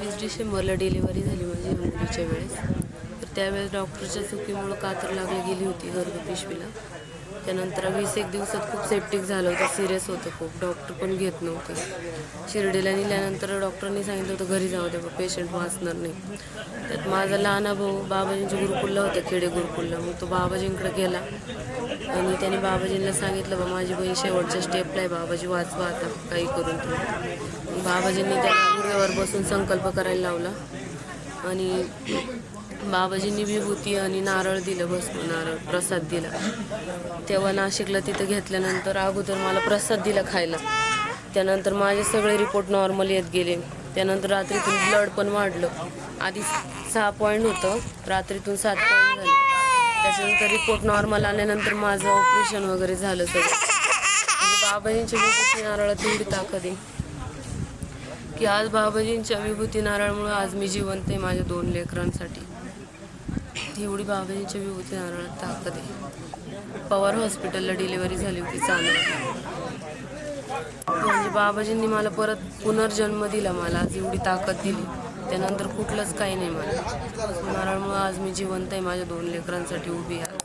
वीस डिसेंबरला डिलिव्हरी झाली माझी मुलीच्या वेळेस. तर त्यावेळेस डॉक्टरच्या चुकीमुळं कातर लागली गेली होती गर्भपिशवीला त्यानंतर वीस एक दिवसात खूप सेप्टिक झालं होतं सिरियस होतं खूप. डॉक्टर पण घेत नव्हते. शिर्डीला नेल्यानंतर डॉक्टरांनी सांगितलं होतं घरी जाऊ दे पेशंट वाचणार नाही. त्यात माझा लहान भाऊ बाबाजींच्या गुरुकुलला होता खेडे गुरुकुलला. मग तो बाबाजींकडे गेला. आणि त्याने बाबाजींना सांगितलं बा माझी बहीण शेवटच्या स्टेपला आहे बाबाजी वाचवा आता काही करून तुम्ही. बाबाजींनी त्या गुडघ्यावर बसून संकल्प करायला लावला. आणि बाबाजींनी विभूती आणि नारळ दिलं भस्म नारळ प्रसाद दिला. तेव्हा नाशिकला तिथं घेतल्यानंतर अगोदर मला प्रसाद दिला खायला. त्यानंतर माझे सगळे रिपोर्ट नॉर्मल येत गेले. त्यानंतर रात्रीतून ब्लड पण वाढलं. आधी सहा पॉईंट होतं रात्रीतून सात पॉईंट झाले. त्याच्यानंतर रिपोर्ट नॉर्मल आल्यानंतर माझं ऑपरेशन वगैरे झालं सगळं. बाबाजींची विभूती नारळात एवढी ताकद आहे. की आज बाबाजींच्या विभूती नारळमुळं आज मी जिवंत आहे माझ्या दोन लेकरांसाठी. एवढी बाबाजींच्या विभूती नारळात ताकद आहे. पवार हॉस्पिटलला डिलिव्हरी झाली होती चालू म्हणजे बाबाजींनी मला परत पुनर्जन्म दिला मला आज एवढी ताकद दिली. त्यानंतर कुठलंच काही नाही मला. नारळमुळं आज मी जिवंत आहे माझ्या दोन लेकरांसाठी उभी आहे.